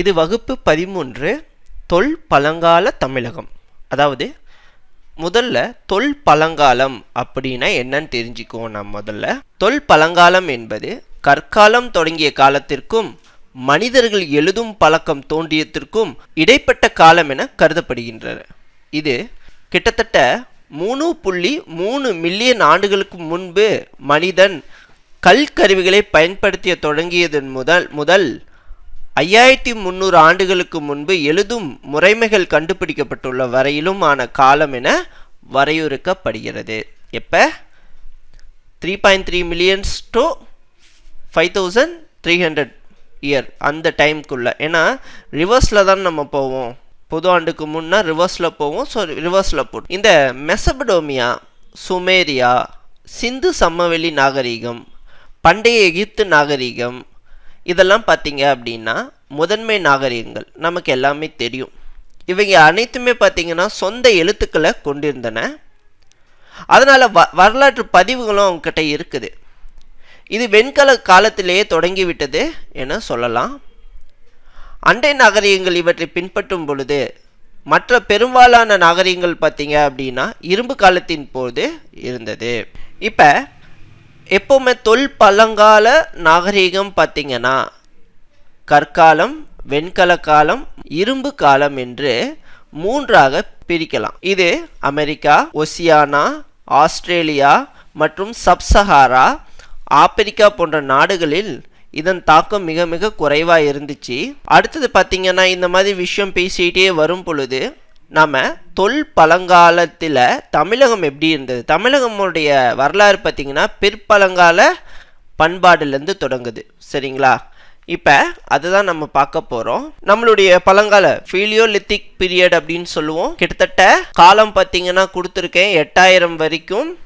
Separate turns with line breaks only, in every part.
இது வகுப்பு பதிமூன்று தொல் பழங்கால தமிழகம். அதாவது முதல்ல தொல் பழங்காலம் அப்படின்னா என்னன்னு தெரிஞ்சுக்குவோம் நாம் முதல்ல. தொல் பழங்காலம் என்பது கற்காலம் தொடங்கிய காலத்திற்கும் மனிதர்கள் எழுதும் பழக்கம் தோன்றியதற்கும் இடைப்பட்ட காலம் என கருதப்படுகின்றன இது கிட்டத்தட்ட மூணு புள்ளி மூணு மில்லியன் ஆண்டுகளுக்கு முன்பு மனிதன் கல் கருவிகளை பயன்படுத்திய தொடங்கியதன் முதல் முதல் ஐயாயிரத்தி முந்நூறு ஆண்டுகளுக்கு முன்பு எழுதும் முறைமைகள் கண்டுபிடிக்கப்பட்டுள்ள வரையிலும் ஆன காலம் என வரையறுக்கப்படுகிறது. எப்போ? Three point three millions to five thousand three hundred year அந்த டைம்குள்ளே ஏன்னா ரிவர்ஸில் தான் நம்ம போவோம். புது ஆண்டுக்கு முன்னே ரிவர்ஸில் போவோம். ஸோ ரிவர்ஸில் போட்டு இந்த மெசபடோமியா சுமேரியா சிந்து சமவெளி நாகரிகம் பண்டைய எகிப்து நாகரிகம் இதெல்லாம் பார்த்தீங்க அப்படின்னா முதன்மை நாகரிகங்கள். நமக்கு எல்லாமே தெரியும். இவங்க அனைத்துமே பார்த்தீங்கன்னா சொந்த எழுத்துக்களை கொண்டிருந்தன. அதனால் வ வரலாற்று பதிவுகளும் அவங்கக்கிட்ட இருக்குது. இது வெண்கல காலத்திலேயே தொடங்கிவிட்டது என சொல்லலாம். அண்டை நாகரிகங்கள் இவற்றை பின்பற்றும் பொழுது மற்ற பெரும்பாலான நாகரிகங்கள் பார்த்தீங்க அப்படின்னா இரும்பு காலத்தின் போது இருந்தது. இப்போ எப்போவுமே தொல் பழங்கால நாகரிகம் பார்த்திங்கன்னா கற்காலம் வெண்கல காலம் இரும்பு காலம் என்று மூன்றாக பிரிக்கலாம். இது அமெரிக்கா ஒசியானா ஆஸ்திரேலியா மற்றும் சப்சஹாரா ஆப்பிரிக்கா போன்ற நாடுகளில் இதன் தாக்கம் மிக மிக குறைவாக இருந்துச்சு. அடுத்தது பார்த்திங்கன்னா இந்த மாதிரி விஷயம் பேசிகிட்டே வரும் பொழுது நாம் தொல் பழங்காலத்தில் தமிழகம் எப்படி இருந்தது? தமிழகமுடைய வரலாறு பார்த்திங்கன்னா பிற்பழங்கால பண்பாடுலேருந்து தொடங்குது. சரிங்களா? இப்போ அதுதான் நம்ம பார்க்க போகிறோம் நம்மளுடைய பழங்கால ஃபீலியோலித்திக் பீரியட் அப்படின்னு சொல்லுவோம். கிட்டத்தட்ட காலம் பார்த்தீங்கன்னா கொடுத்துருக்கேன் எட்டாயிரம் வரைக்கும்.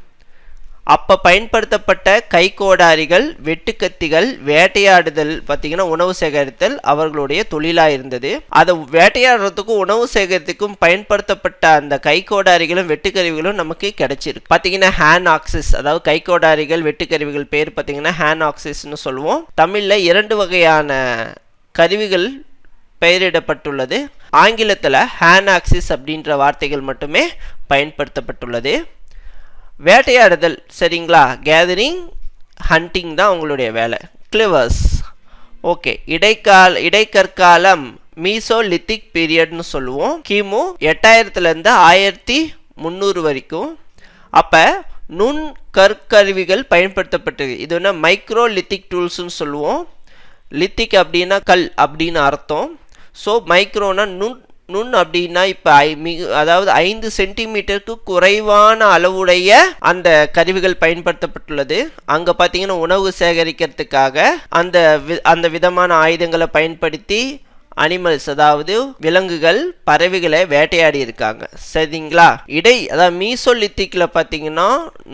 அப்போ பயன்படுத்தப்பட்ட கைக்கோடாரிகள் வெட்டுக்கத்திகள் வேட்டையாடுதல் பார்த்தீங்கன்னா உணவு சேகரித்தல் அவர்களுடைய தொழிலாக இருந்தது. அதை வேட்டையாடுறதுக்கும் உணவு சேகரித்துக்கும் பயன்படுத்தப்பட்ட அந்த கைக்கோடாரிகளும் வெட்டுக்கருவிகளும் நமக்கு கிடைச்சிருக்கு. பார்த்தீங்கன்னா ஹேண்ட் ஆக்சிஸ் அதாவது கைக்கோடாரிகள் வெட்டுக்கருவிகள் பேர் பார்த்தீங்கன்னா ஹேண்ட் ஆக்சிஸ்னு சொல்லுவோம். தமிழில் இரண்டு வகையான கருவிகள் பெயரிடப்பட்டுள்ளது. ஆங்கிலத்தில் ஹேண்ட் ஆக்சிஸ் அப்படின்ற வார்த்தைகள் மட்டுமே பயன்படுத்தப்பட்டுள்ளது. வேட்டையாடுதல் சரிங்களா? கேதரிங் ஹண்டிங் தான் உங்களுடைய வேலை. கிளிவர்ஸ் ஓகே இடைக்கால இடைக்கற்காலம் மீசோலித்திக் பீரியட்னு சொல்லுவோம். கிமு எட்டாயிரத்துலேருந்து ஆயிரத்தி முந்நூறு வரைக்கும். அப்போ நுண் கற்கருவிகள் பயன்படுத்தப்பட்டது. இது என்ன மைக்ரோ லித்திக் டூல்ஸ்னு சொல்லுவோம். லித்திக் அப்படின்னா கல் அப்படின்னு அர்த்தம். ஸோ மைக்ரோனா நுண் நுண் அப்படின்னா இப்போ ஐ மிகு அதாவது ஐந்து சென்டிமீட்டருக்கு குறைவான அளவுடைய அந்த கருவிகள் பயன்படுத்தப்பட்டுள்ளது. அங்கே பார்த்தீங்கன்னா உணவு சேகரிக்கிறதுக்காக அந்த வி அந்த விதமான ஆயுதங்களை பயன்படுத்தி அனிமல்ஸ் அதாவது விலங்குகள் பறவைகளை வேட்டையாடி இருக்காங்க. சரிங்களா? இடை அதாவது மீசோலித்திக்கில் பார்த்தீங்கன்னா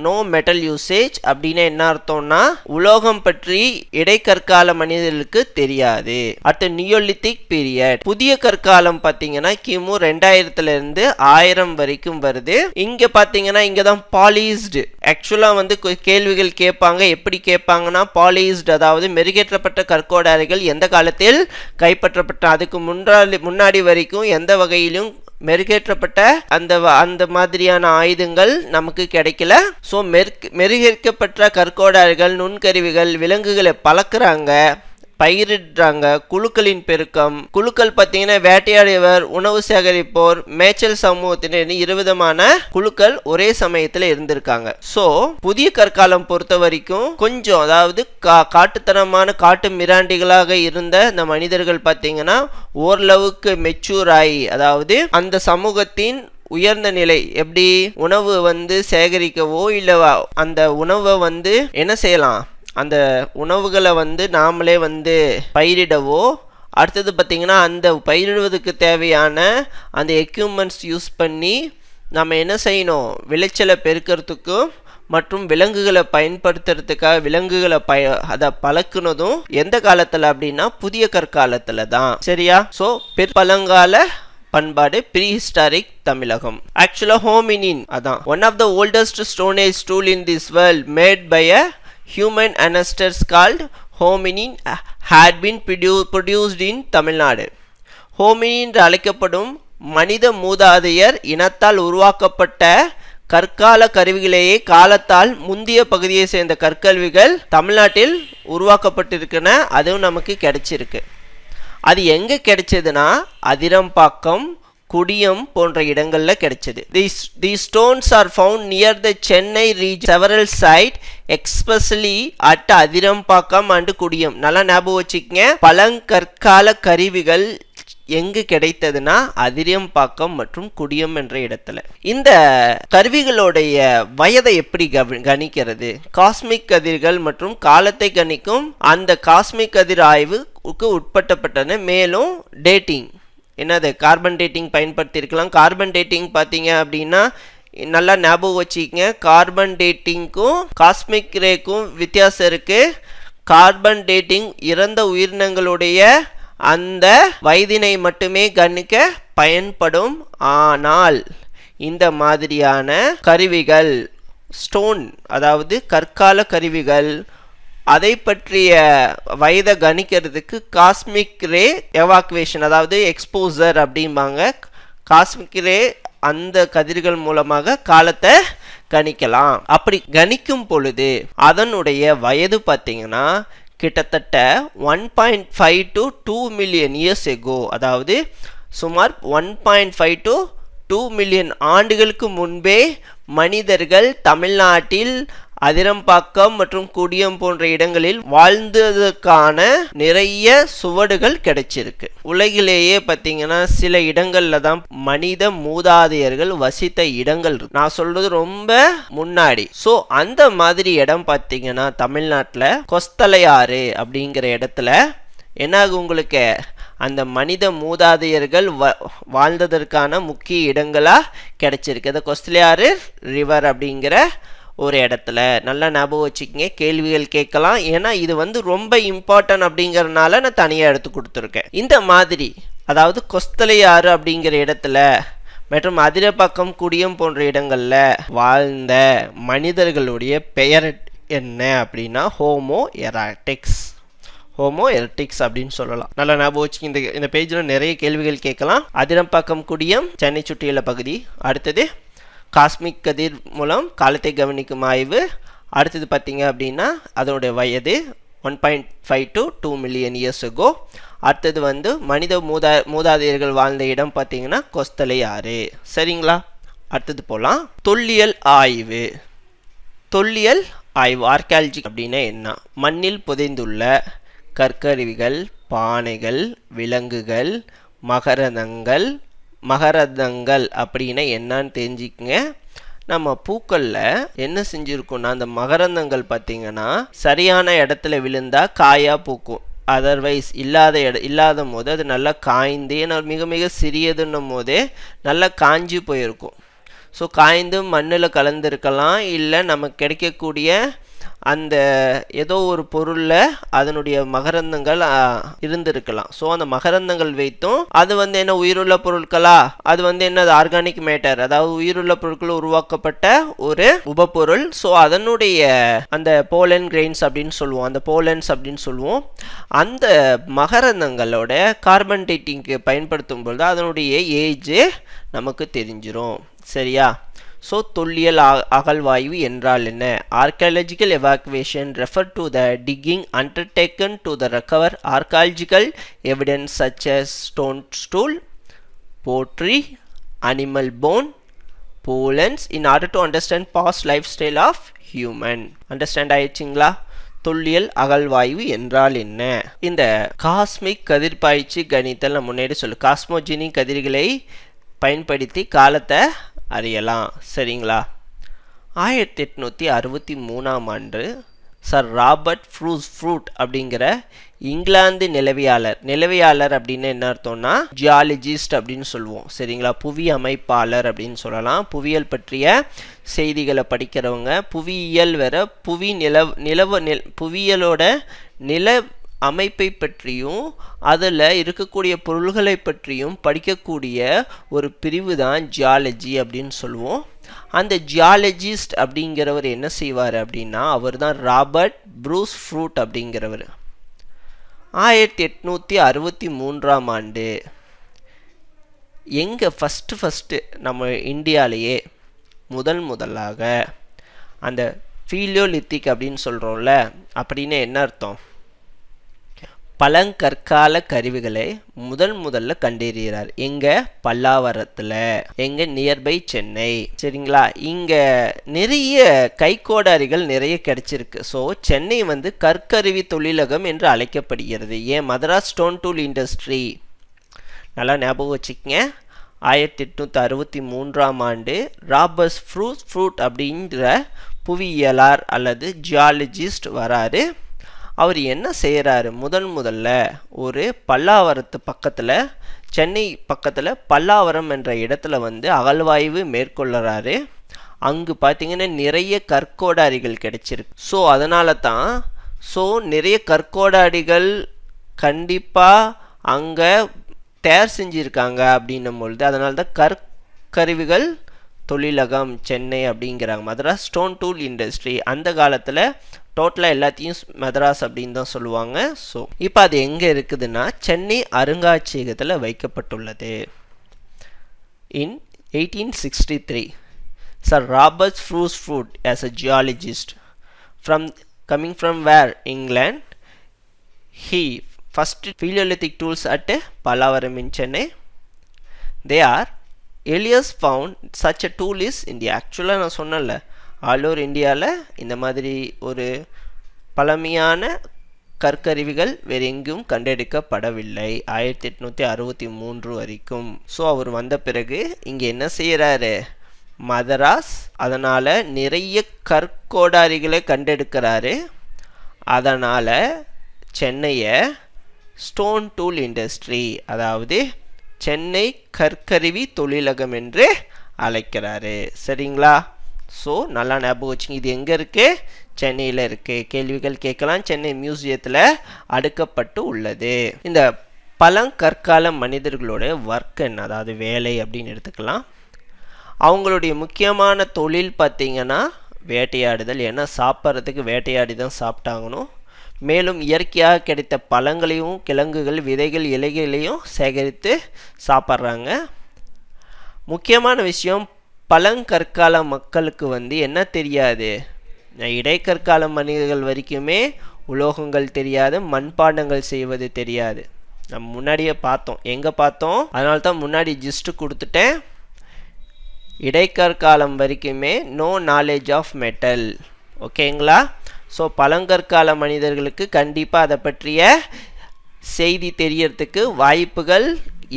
நோ மெட்டல் யூசேஜ் அப்படின்னா என்ன அர்த்தம்னா உலோகம் பற்றி இடைக்கற்கால மனிதர்களுக்கு தெரியாது. அடுத்து நியோலித்திக் பீரியட் புதிய கற்காலம் பார்த்தீங்கன்னா கிமு ரெண்டாயிரத்துல இருந்து ஆயிரம் வரைக்கும் வருது. இங்க பார்த்தீங்கன்னா இங்க தான் பாலிஸ்டு ஆக்சுவலா வந்து கேள்விகள் கேட்பாங்க. எப்படி கேட்பாங்கன்னா பாலிஸ்டு அதாவது மெருகேற்றப்பட்ட கற்கோடாரிகள் எந்த காலத்தில் கைப்பற்றப்பட்ட அதுக்கு முன்னாடி முன்னாடி வரைக்கும் எந்த வகையிலும் மெருகேற்றப்பட்ட அந்த அந்த மாதிரியான ஆயுதங்கள் நமக்கு கிடைக்கல. ஸோ மெருக் மெருகேற்கப்பட்ட கற்கோடாரிகள் நுண்கருவிகள் விலங்குகளை பழக்கிறாங்க. பயிரிடுறாங்க. குழுக்களின் பெருக்கம். குழுக்கள் பார்த்தீங்கன்னா வேட்டையாடியவர் உணவு சேகரிப்போர் மேய்ச்சல் சமூகத்தினர் இருவிதமான குழுக்கள் ஒரே சமயத்தில் இருந்திருக்காங்க. ஸோ புதிய கற்காலம் பொறுத்த வரைக்கும் கொஞ்சம் அதாவது கா காட்டுத்தனமான காட்டு மிராண்டிகளாக இருந்த இந்த மனிதர்கள் பார்த்தீங்கன்னா ஓரளவுக்கு மெச்சூர் ஆகி அதாவது அந்த சமூகத்தின் உயர்ந்த நிலை எப்படி உணவு வந்து சேகரிக்கவோ இல்லை அந்த உணவை வந்து என்ன செய்யலாம்? அந்த உணவுகளை வந்து நாமளே வந்து பயிரிடவோ அடுத்தது பார்த்திங்கன்னா அந்த பயிரிடுவதற்கு தேவையான அந்த எக்யூப்மெண்ட்ஸ் யூஸ் பண்ணி நம்ம என்ன செய்யணும்? விளைச்சலை பெருக்கிறதுக்கும் மற்றும் விலங்குகளை பயன்படுத்துறதுக்காக விலங்குகளை பய அதை பழக்குனதும் எந்த காலத்தில் அப்படின்னா புதிய கற்காலத்தில் தான். சரியா? ஸோ பிற்பழங்கால பண்பாடு ப்ரீ ஹிஸ்டாரிக் தமிழகம் ஆக்சுவலாக ஹோமினின் அதான். One of the oldest stone age tool in this world made by a human ancestors called hominin uh, had been produ- produced in Tamil Nadu. Hominin என்று அழைக்கப்படும் மனித மூதாதையர் இனத்தால் உருவாக்கப்பட்ட கற்கால கருவிகளையே காலத்தால் முந்திய பகுதியை சேர்ந்த கற்கருவிகள் தமிழ்நாட்டில் உருவாக்கப்பட்டிருக்கன அதுவும் நமக்கு கிடைச்சிருக்கு அது எங்கே கிடைச்சதுன்னா அதிரம்பாக்கம் குடியம் போன்ற இடங்களில் கிடைச்சது. The the stones are found near the Chennai region several site especially at Athirampakkam and Gudiyam. நல்லா ஞாபகம் வச்சுக்கங்க. பழங்கற்கால கருவிகள் எங்கு கிடைத்ததுன்னா அதிரியம்பாக்கம் மற்றும் குடியம் என்ற இடத்துல. இந்த கருவிகளுடைய வயதை எப்படி கவ- கணிக்கிறது? காஸ்மிக் கதிர்கள் மற்றும் காலத்தை கணிக்கும் அந்த காஸ்மிக் கதிர் ஆய்வுக்கு உட்பட்டப்பட்டன. மேலும் டேட்டிங் என்னது கார்பன் டேட்டிங் பயன்படுத்தியிருக்கலாம். கார்பன் டேட்டிங் பார்த்தீங்க அப்படின்னா நல்லா ஞாபகம் வச்சுக்கங்க. கார்பன் டேட்டிங்க்கும் காஸ்மிக் ரேக்கும் வித்தியாசம் இருக்குது கார்பன் டேட்டிங் இறந்த உயிரினங்களுடைய அந்த வயதினை மட்டுமே கணிக்க பயன்படும். ஆனால் இந்த மாதிரியான கருவிகள் ஸ்டோன் அதாவது கற்கால கருவிகள் அதை பற்றிய வயதை கணிக்கிறதுக்கு காஸ்மிக் ரே எவாக்குவேஷன் அதாவது எக்ஸ்போசர் அப்படிம்பாங்க. காஸ்மிக் ரே அந்த கதிர்கள் மூலமாக காலத்தை கணிக்கலாம். அப்படி கணிக்கும் பொழுது அதனுடைய வயது பார்த்தீங்கன்னா கிட்டத்தட்ட one point five to two million years ago அதாவது சுமார் one point five to two million ஆண்டுகளுக்கு முன்பே மனிதர்கள் தமிழ்நாட்டில் அதிரம்பாக்கம் மற்றும் குடியம் போன்ற இடங்களில் வாழ்ந்ததற்கான நிறைய சுவடுகள் கிடைச்சிருக்கு. உலகிலேயே பார்த்தீங்கன்னா சில இடங்கள்ல தான் மனித மூதாதையர்கள் வசித்த இடங்கள் இருக்கு. நான் சொல்றது ரொம்ப முன்னாடி. ஸோ அந்த மாதிரி இடம் பார்த்தீங்கன்னா தமிழ்நாட்டில் கொஸ்தலையாறு அப்படிங்கிற இடத்துல என்னாகும் உங்களுக்கு? அந்த மனித மூதாதையர்கள் வ வாழ்ந்ததற்கான முக்கிய இடங்களாக கிடைச்சிருக்கு. அந்த கொஸ்தலையாறு ரிவர் அப்படிங்கிற ஒரு இடத்துல. நல்லா ஞாபகம் வச்சுக்கிங்க கேள்விகள் கேட்கலாம். ஏன்னா இது வந்து ரொம்ப இம்பார்ட்டன்ட் அப்படிங்கறதுனால நான் தனியாக எடுத்து கொடுத்துருக்கேன். இந்த மாதிரி அதாவது கொஸ்தலையாறு அப்படிங்கிற இடத்துல மற்றும் அதிரப்பக்கம் குடியம் போன்ற இடங்களில் வாழ்ந்த மனிதர்களுடைய பெயர் என்ன அப்படின்னா ஹோமோ எராட்டிக்ஸ். ஹோமோ எரட்டிக்ஸ் அப்படின்னு சொல்லலாம். நல்லா ஞாபகம் வச்சு இந்த இந்த பேஜில் நிறைய கேள்விகள் கேட்கலாம். அதிரம்பாக்கம் குடியம் சென்னை சுற்றியுள்ள பகுதி. அடுத்தது காஸ்மிக் கதிர் மூலம் காலத்தை கவனிக்கும் ஆய்வு. அடுத்தது பார்த்தீங்க அப்படின்னா அதனுடைய வயது one point five to two million years ago. அடுத்தது வந்து மனித மூதா மூதாதையர்கள் வாழ்ந்த இடம் பார்த்தீங்கன்னா கொஸ்தலை ஆறு. சரிங்களா? அடுத்தது போகலாம் தொல்லியல் ஆய்வு. தொல்லியல் ஆய்வு ஆர்கியாலஜி அப்படின்னா என்ன? மண்ணில் புதைந்துள்ள கற்கருவிகள் பானைகள் விலங்குகள் மகரந்தங்கள் மகரந்தங்கள் அப்படின்னா என்னன்னு தெரிஞ்சுக்கங்க. நம்ம பூக்களில் என்ன செஞ்சுருக்கோம்னா அந்த மகரந்தங்கள் பார்த்தீங்கன்னா சரியான இடத்துல விழுந்தால் காயாக பூக்கும். அதர்வைஸ் இல்லாத இட இல்லாத போது அது நல்லா காய்ந்து ஏன்னா மிக மிக சிறியதுன்னும் போதே நல்லா காஞ்சி போயிருக்கும். ஸோ காய்ந்து மண்ணில் கலந்துருக்கலாம் இல்லை நமக்கு கிடைக்கக்கூடிய அந்த ஏதோ ஒரு பொருளில் அதனுடைய மகரந்தங்கள் இருந்திருக்கலாம். ஸோ அந்த மகரந்தங்கள் வைத்தும் அது வந்து என்ன உயிருள்ள பொருட்களா? அது வந்து என்ன ஆர்கானிக் மேட்டர் அதாவது உயிருள்ள பொருட்கள் உருவாக்கப்பட்ட ஒரு உபப்பொருள். ஸோ அதனுடைய அந்த போலன் கிரெயின்ஸ் அப்படின்னு சொல்லுவோம். அந்த போலன்ஸ் அப்படின்னு சொல்லுவோம். அந்த மகரந்தங்களோட கார்பன் டேட்டிங்க்கு பயன்படுத்தும் பொழுது அதனுடைய ஏஜ் நமக்கு தெரிஞ்சிடும் சரியா? ஸோ தொல்லியல் அ- அகழ்வாய்வு என்றால் என்ன? Archaeological excavation refer to the digging undertaken to the recover archaeological evidence such stone tool pottery animal bone pollens in order to understand past life style of human understand ஆயிடுச்சிங்களா? தொல்லியல் அகழ்வாய்வு என்றால் என்ன? இந்த காஸ்மிக் கதிர்பாய்ச்சி கணித்தல் நான் முன்னாடி சொல்லு. காஸ்மோஜினி கதிர்களை பயன்படுத்தி காலத்தை அறியலாம். சரிங்களா? ஆயிரத்தி எட்நூற்றி அறுபத்தி மூணாம் ஆண்டு சர் ராபர்ட் ஃப்ரூஸ் ஃப்ரூட் அப்படிங்கிற இங்கிலாந்து நிலவியாளர். நிலவியாளர் அப்படின்னு என்ன அர்த்தம்னா ஜியாலஜிஸ்ட் அப்படின்னு சொல்லுவோம். சரிங்களா? புவி அமைப்பாளர் அப்படின்னு சொல்லலாம். புவியியல் பற்றிய செய்திகளை படிக்கிறவங்க. புவியியல் வேற புவி நிலவ நிலவ நில் புவியியலோட நில அமைப்பை பற்றியும் அதில் இருக்கக்கூடிய பொருள்களை பற்றியும் படிக்கக்கூடிய ஒரு பிரிவு தான் ஜியாலஜி அப்படின்னு சொல்லுவோம். அந்த ஜியாலஜிஸ்ட் அப்படிங்கிறவர் என்ன செய்வார் அப்படின்னா அவர் தான் ராபர்ட் ப்ரூஸ் ஃப்ரூட் அப்படிங்கிறவர். ஆயிரத்தி எட்நூற்றி அறுபத்தி மூன்றாம் ஆண்டு எங்கே ஃபஸ்ட்டு ஃபஸ்ட்டு நம்ம இந்தியாவிலேயே முதல் முதலாக அந்த ஃபீலியோலித்திக் அப்படின்னு சொல்கிறோம்ல அப்படின்னு என்ன அர்த்தம்? பழங்கற்கால கருவிகளை முதல் முதல்ல கண்டறிகிறார். எங்க? பல்லாவரத்தில். எங்க? நியர்பை சென்னை. சரிங்களா? இங்க நிறைய கைக்கோடாரிகள் நிறைய கிடைச்சிருக்கு. ஸோ சென்னை வந்து கற்கருவி தொழிலகம் என்று அழைக்கப்படுகிறது. ஏன்? Madras stone tool industry. நல்லா ஞாபகம் வச்சுக்கங்க. ஆயிரத்தி எட்நூற்றி அறுபத்தி மூன்றாம் ஆண்டு ராபர்ஸ் ஃப்ரூட் ஃப்ரூட் அப்படின்ற புவியியலார் அல்லது ஜியாலஜிஸ்ட் வராரு. அவர் என்ன செய்கிறாரு முதன் முதல்ல ஒரு பல்லாவரத்து பக்கத்தில் சென்னை பக்கத்தில் பல்லாவரம் என்ற இடத்துல வந்து அகழ்வாய்வு மேற்கொள்ளுறாரு அங்கு பார்த்தீங்கன்னா நிறைய கற்கோடாரிகள் கிடைச்சிருக்கு. ஸோ அதனால தான் ஸோ நிறைய கற்கோடாரிகள் கண்டிப்பாக அங்கே தயார் செஞ்சுருக்காங்க அப்படின்னும் பொழுது அதனால தான் கற்கருவிகள் தொழிலகம் சென்னை அப்படிங்கிறாங்க. மதுரா ஸ்டோன் டூல் இண்டஸ்ட்ரி அந்த காலத்தில் டோட்டலாக எல்லாத்தையும் மெதராஸ் அப்படின்னு தான் சொல்லுவாங்க. ஸோ இப்போ அது எங்கே இருக்குதுன்னா சென்னை அருங்காட்சியகத்தில் வைக்கப்பட்டுள்ளது. In eighteen sixty three sir Robert Bruce Foote as a geologist from coming from where England he first palaeolithic tools at Pallavaram in Chennai they are earliest found such a tool is India ஆக்சுவலாக நான் சொன்னேன்ல. All over இந்தியாவில் இந்த மாதிரி ஒரு பழமையான கற்கருவிகள் வேறு எங்கும் கண்டெடுக்கப்படவில்லை. ஆயிரத்தி எட்நூற்றி அறுபத்தி மூன்று வரைக்கும். ஸோ அவர் வந்த பிறகு இங்கே என்ன செய்கிறாரு? மதராஸ் அதனால் நிறைய கற்கோடாரிகளை கண்டெடுக்கிறாரு. அதனால் சென்னையை ஸ்டோன் டூல் இண்டஸ்ட்ரி அதாவது சென்னை கற்கருவி தொழிலகம் என்று அழைக்கிறாரு. சரிங்களா? ஸோ நல்லா ஞாபகம் வச்சுங்க இது எங்கே இருக்குது சென்னையில் இருக்குது கேள்விகள் கேட்கலாம். சென்னை மியூசியத்தில் அடுக்கப்பட்டு உள்ளது. இந்த பழங்கற்கால மனிதர்களோட ஒர்க் என்ன? அதாவது வேலை அப்படின்னு எடுத்துக்கலாம். அவங்களுடைய முக்கியமான தொழில் பார்த்திங்கன்னா வேட்டையாடுதல். ஏன்னா சாப்பிட்றதுக்கு வேட்டையாடி தான் சாப்பிட்டாங்கணும் மேலும் இயற்கையாக கிடைத்த பழங்களையும் கிழங்குகள் விதைகள் இலைகளையும் சேகரித்து சாப்பிட்றாங்க. முக்கியமான விஷயம் பழங்கற்கால மக்களுக்கு வந்து என்ன தெரியாது? இடைக்கற்கால மனிதர்கள் வரைக்குமே உலோகங்கள் தெரியாது மண்பாண்டங்கள் செய்வது தெரியாது. நம்ம முன்னாடியே பார்த்தோம். எங்கே பார்த்தோம்? அதனால தான் முன்னாடி ஜிஸ்ட்டு கொடுத்துட்டேன். இடைக்கற்காலம் வரைக்குமே நோ நாலேஜ் ஆஃப் மெட்டல் ஓகேங்களா ஸோ பழங்கற்கால மனிதர்களுக்கு கண்டிப்பாக அதை பற்றிய செய்தி தெரியறதுக்கு வாய்ப்புகள்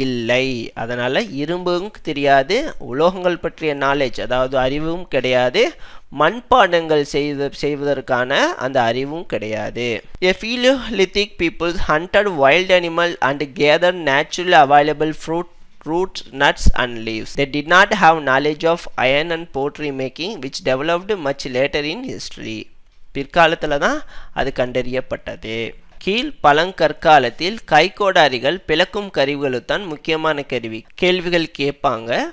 இல்லை அதனால் இரும்பும் தெரியாது உலோகங்கள் பற்றிய நாலேஜ் அதாவது அறிவும் கிடையாது மண்பாண்டங்கள் செய்த செய்வதற்கான அந்த அறிவும் கிடையாது a palaeolithic peoples hunted wild animal and gather natural available fruit roots, nuts and leaves. They did not have knowledge of iron and pottery making which developed much later in history. பிற்காலத்தில் தான் அது கண்டறியப்பட்டது கீழ் பழங்கற்காலத்தில் கைகோடாரிகள் பிளக்கும் கருவிகளுத்தான் முக்கியமான கருவி. கேள்விகள் கேட்பாங்க.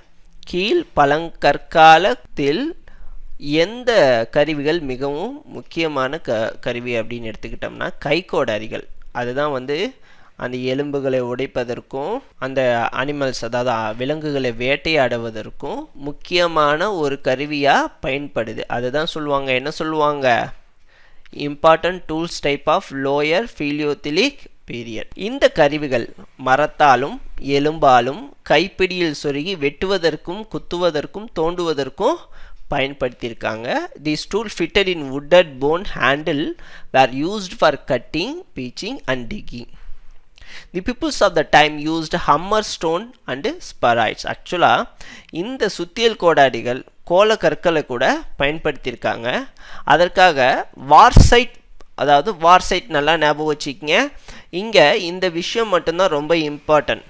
கீழ் பழங்கற்காலத்தில் எந்த கருவிகள் மிகவும் முக்கியமான க கருவி அப்படின்னு எடுத்துக்கிட்டோம்னா கைகோடாரிகள் அதுதான் வந்து அந்த எலும்புகளை உடைப்பதற்கும் அந்த அனிமல்ஸ் அதாவது விலங்குகளை வேட்டையாடுவதற்கும் முக்கியமான ஒரு கருவியாக பயன்படுது. அதுதான் சொல்லுவாங்க. என்ன சொல்லுவாங்க? Important tools type of lower palaeolithic period இந்த கருவிகள் மரத்தாலும் எலும்பாலும் கைப்பிடியில் சொருகி வெட்டுவதற்கும் குத்துவதற்கும் தோண்டுவதற்கும் பயன்படுத்தியிருக்காங்க. This tool fitted in wooded bone handle were used for cutting piercing and digging the peoples of the time used hammer stone and spheroids ஆக்சுவலாக இந்த சுத்தியல் கோடாடிகள் கோல கற்களை கூட பயன்படுத்தியிருக்காங்க. அதற்காக வார்சைட் அதாவது வார்சைட் நல்லா ஞாபகம் வச்சுக்கிங்க. இங்கே இந்த விஷயம் மட்டும்தான் ரொம்ப இம்பார்ட்டன்ட்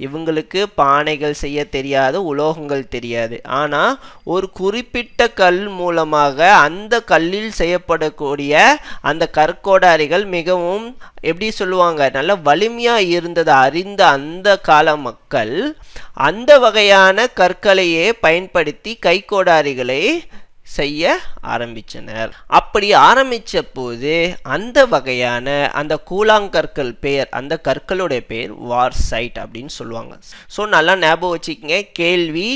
இவங்களுக்கு பானைகள் செய்ய தெரியாது உலோகங்கள் தெரியாது. ஆனால் ஒரு குறிப்பிட்ட கல் மூலமாக அந்த கல்லில் செய்யப்படக்கூடிய அந்த கற்கோடாரிகள் மிகவும் எப்படி சொல்லுவாங்க நல்ல வலிமையாக இருந்ததை அறிந்த அந்த கால மக்கள் அந்த வகையான கற்களையே பயன்படுத்தி கைக்கோடாரிகளை செய்ய ஆரம்பித்தனர் அப்படி ஆரம்பித்த போது அந்த வகையான அந்த கூழாங்கற்கள் பெயர் அந்த கற்களுடைய பெயர் வார் சைட் அப்படின்னு சொல்லுவாங்க. ஸோ நல்லா ஞாபகம் வச்சுக்கோங்க கேள்வி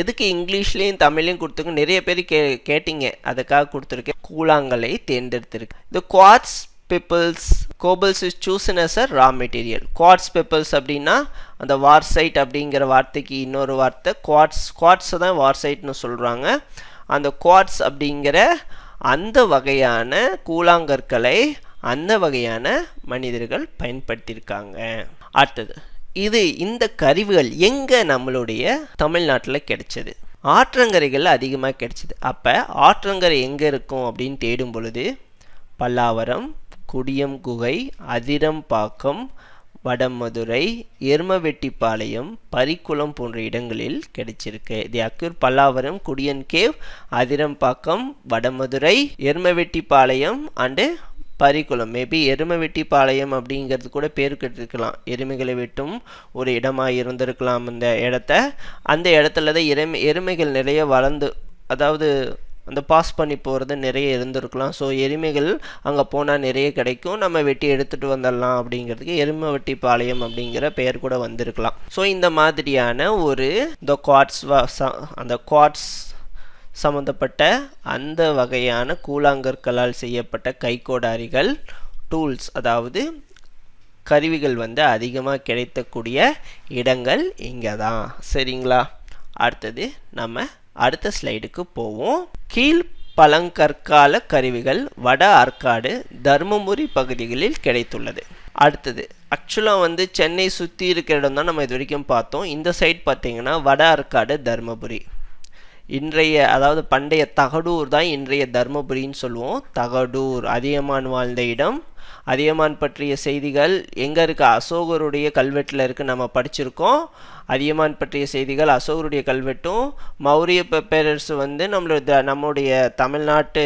எதுக்கு இங்கிலீஷ்லேயும் தமிழ்லையும் கொடுத்துருக்கு நிறைய பேர் கே கேட்டிங்க. அதுக்காக கொடுத்துருக்கேன். கூழாங்கலை தேர்ந்தெடுத்திருக்கு. இந்த quartz pebbles cobbles is chosen as a raw material quartz pebbles அப்படின்னா அந்த வார்சைட் அப்படிங்கிற வார்த்தைக்கு இன்னொரு வார்த்தை. குவாட்ஸ் குவாட்ஸை தான் வார்சைட்னு சொல்கிறாங்க அந்த குவாட்ஸ் அப்படிங்கிற அந்த வகையான கூழாங்கற்களை அந்த வகையான மனிதர்கள் பயன்படுத்தியிருக்காங்க. அடுத்தது இது இந்த கருவிகள் எங்கே நம்மளுடைய தமிழ்நாட்டில் கிடைச்சது? ஆற்றங்கரைகள் அதிகமாக கிடைச்சிது. அப்போ ஆற்றங்கரை எங்கே இருக்கும் அப்படின்னு தேடும் பொழுது பல்லாவரம் குடியம் குகை அதிரம்பாக்கம் வடமதுரை எருமவெட்டிப்பாளையம் பரிக்குளம் போன்ற இடங்களில் கிடைச்சிருக்கு. The occur Pallavaram Gudiyam cave Athirampakkam Vadamadurai Erumaivettipalayam and Parikulam. Maybe Erumai Vettipalayam அப்படிங்கிறது கூட பேர் கட்டிருக்கலாம். எருமைகளை வெட்டும் ஒரு இடமாக இருந்திருக்கலாம் அந்த இடத்த. அந்த இடத்துல தான் எருமை எருமைகள் நிறைய வளர்ந்து அதாவது அந்த பாஸ் பண்ணி போகிறது நிறைய இருந்திருக்கலாம். ஸோ எருமைகள் அங்கே போனால் நிறைய கிடைக்கும். நம்ம வெட்டி எடுத்துகிட்டு வந்துடலாம் அப்படிங்கிறதுக்கு எருமை வெட்டி பாளையம் அப்படிங்கிற பெயர் கூட வந்திருக்கலாம். ஸோ இந்த மாதிரியான ஒரு இந்த குவாட்ஸ் அந்த குவாட்ஸ் சம்மந்தப்பட்ட அந்த வகையான கூழாங்கற்களால் செய்யப்பட்ட கைக்கோடாரிகள் டூல்ஸ் அதாவது கருவிகள் வந்து அதிகமாக கிடைக்கக்கூடிய இடங்கள் இங்கே தான் சரிங்களா? அடுத்தது நம்ம அடுத்த ஸ்லைடுக்கு போவோம். கீழ் பழங்கற்கால கருவிகள் வட ஆற்காடு தருமபுரி பகுதிகளில் கிடைத்துள்ளது. அடுத்தது ஆக்சுவலாக வந்து சென்னை சுற்றி இருக்கிற இடம் தான் நம்ம இது வரைக்கும் பார்த்தோம். இந்த சைட் பார்த்தீங்கன்னா வட ஆற்காடு தருமபுரி. இன்றைய அதாவது பண்டைய தகடூர் தான் இன்றைய தர்மபுரின்னு சொல்லுவோம். தகடூர் அதியமான் வாழ்ந்த இடம். அதியமான் பற்றிய செய்திகள் எங்கே இருக்குது அசோகருடைய கல்வெட்டில் இருக்குது நம்ம படிச்சிருக்கோம். அதியமான் பற்றிய செய்திகள் அசோகருடைய கல்வெட்டும் மௌரிய பேரரசு வந்து நம்மளுடைய நம்முடைய தமிழ்நாட்டு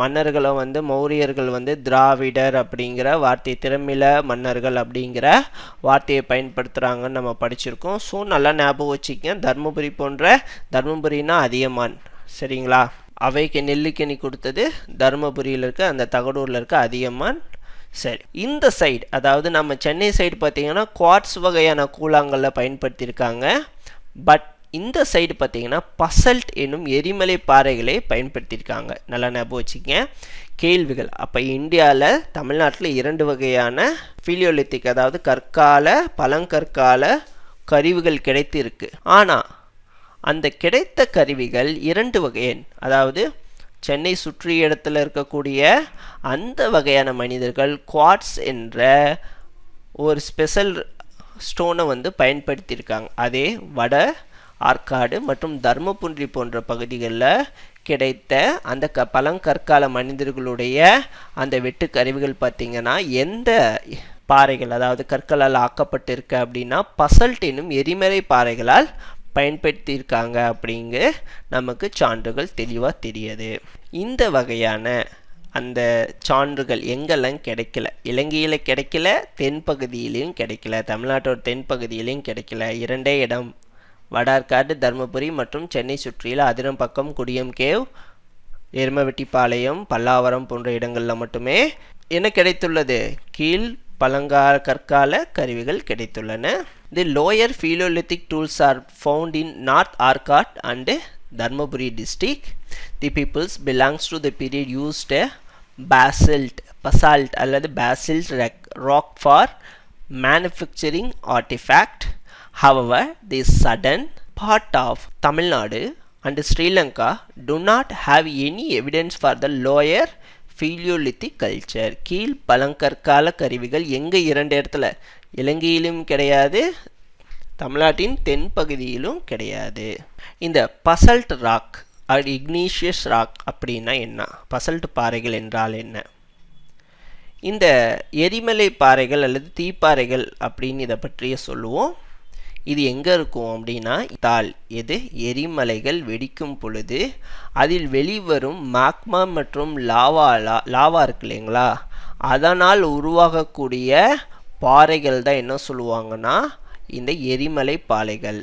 மன்னர்களை வந்து மௌரியர்கள் வந்து திராவிடர் அப்படிங்கிற வார்த்தை திறமில மன்னர்கள் அப்படிங்கிற வார்த்தையை பயன்படுத்துகிறாங்கன்னு நம்ம படிச்சிருக்கோம். ஸோ நல்லா ஞாபகம் வச்சுக்கங்க. தர்மபுரி போன்ற தர்மபுரினா அதியமான். சரிங்களா? அவைக்கு நெல்லிக்கணி கொடுத்தது தருமபுரியில் இருக்க அந்த தகடூரில் இருக்க அதியமான். சரி. இந்த சைடு அதாவது நம்ம சென்னை சைடு பார்த்தீங்கன்னா குவார்ட்ஸ் வகையான கூழாங்கல்ல பயன்படுத்தியிருக்காங்க. பட் இந்த சைடு பார்த்தீங்கன்னா பசல்ட் என்னும் எரிமலை பாறைகளை பயன்படுத்தியிருக்காங்க. நல்லா ஞாபகம் வச்சுக்கங்க. கேள்விகள். அப்போ இந்தியாவில் தமிழ்நாட்டில் இரண்டு வகையான ஃபீலியோலித்திக் அதாவது கற்கால பழங்கற்கால கருவிகள் கிடைத்து இருக்கு ஆனால் அந்த கிடைத்த கருவிகள் இரண்டு வகையன் அதாவது சென்னை சுற்றிய இடத்துல இருக்கக்கூடிய அந்த வகையான மனிதர்கள் குவாட்ஸ் என்ற ஒரு ஸ்பெஷல் ஸ்டோனை வந்து பயன்படுத்தியிருக்காங்க. அதே வட ஆற்காடு மற்றும் தர்மபுன்றி போன்ற பகுதிகளில் கிடைத்த அந்த க பழங்கற்கால மனிதர்களுடைய அந்த வெட்டு கருவிகள் பார்த்திங்கன்னா எந்த பாறைகள் அதாவது கற்களால் ஆக்கப்பட்டிருக்கு அப்படின்னா பசல்ட் என்னும் எரிமலை பாறைகளால் பயன்படுத்தியிருக்காங்க அப்படிங்க நமக்கு சான்றுகள் தெளிவாக தெரியுது. இந்த வகையான அந்த சான்றுகள் எங்கெல்லாம் கிடைக்கல? இலங்கையில் கிடைக்கல தென்பகுதியிலையும் கிடைக்கல தமிழ்நாட்டோட தென்பகுதியிலையும் கிடைக்கல. இரண்டே இடம். வடார்காடு தருமபுரி மற்றும் சென்னை சுற்றியில் அதிரம்பக்கம் குடியம் கேவ் எருமவெட்டிப்பாளையம் பல்லாவரம் போன்ற இடங்களில் மட்டுமே என்ன கிடைத்துள்ளது? கீழ் பழங்கால கற்கால கருவிகள் கிடைத்துள்ளன. The lower palaeolithic tools are found in North Arcot and Dharmapuri district the peoples belongs to the period used basalt basalt அல்லது basalt rock for manufacturing artifact however this sudden part of Tamil Nadu and Sri Lanka do not have any evidence for the lower palaeolithic culture கீழ் பழங்கற்கால கருவிகள் எங்கே இரண்டு இடத்துல இலங்கையிலும் கிடையாது தமிழ்நாட்டின் தென்பகுதியிலும் கிடையாது. இந்த பசல்ட் ராக் இக்னீஷியஸ் ராக் அப்படின்னா என்ன? பசல்ட் பாறைகள் என்றால் என்ன? இந்த எரிமலை பாறைகள் அல்லது தீப்பாறைகள் அப்படின்னு இதை பற்றிய சொல்லுவோம். இது எங்கே இருக்கும் அப்படின்னா தால் எது? எரிமலைகள் வெடிக்கும் பொழுது அதில் வெளிவரும் மாக்மா மற்றும் லாவா லா லாவா இருக்கு இல்லைங்களா? அதனால் உருவாகக்கூடிய பாறைகள் தான் என்ன சொல்லுவாங்கன்னா இந்த எரிமலை பாறைகள்.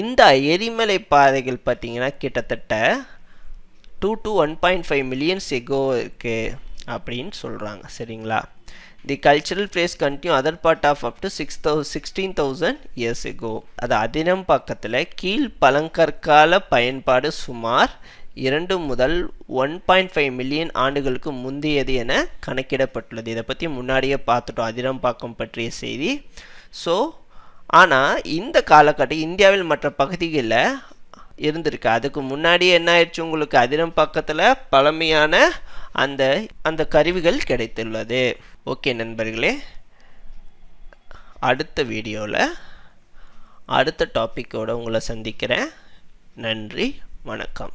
இந்த எரிமலை பாறைகள் பார்த்திங்கன்னா கிட்டத்தட்ட two to one point five millions ago இருக்குது அப்படின்னு சொல்கிறாங்க சரிங்களா? The cultural place continue other part of up to six thou sixteen thousand years ago அது அதினம் பக்கத்தில் கீழ் பழங்கற்கால பயன்பாடு சுமார் இரண்டு முதல் ஒன் பாயிண்ட் ஃபைவ் மில்லியன் ஆண்டுகளுக்கு முந்தையது என கணக்கிடப்பட்டுள்ளது. இதை பற்றி முன்னாடியே பார்த்துட்டோம். அதிரம்பாக்கம் பற்றிய செய்தி. ஸோ ஆனால் இந்த காலகட்டம் இந்தியாவில் மற்ற பகுதிகளில் இருந்திருக்கு. அதுக்கு முன்னாடி என்ன ஆயிடுச்சு உங்களுக்கு? அதிரம் பக்கத்தில் பழமையான அந்த அந்த கருவிகள் கிடைத்துள்ளது. ஓகே நண்பர்களே. அடுத்த வீடியோவில் அடுத்த டாப்பிக்கோடு உங்களை சந்திக்கிறேன். நன்றி வணக்கம்.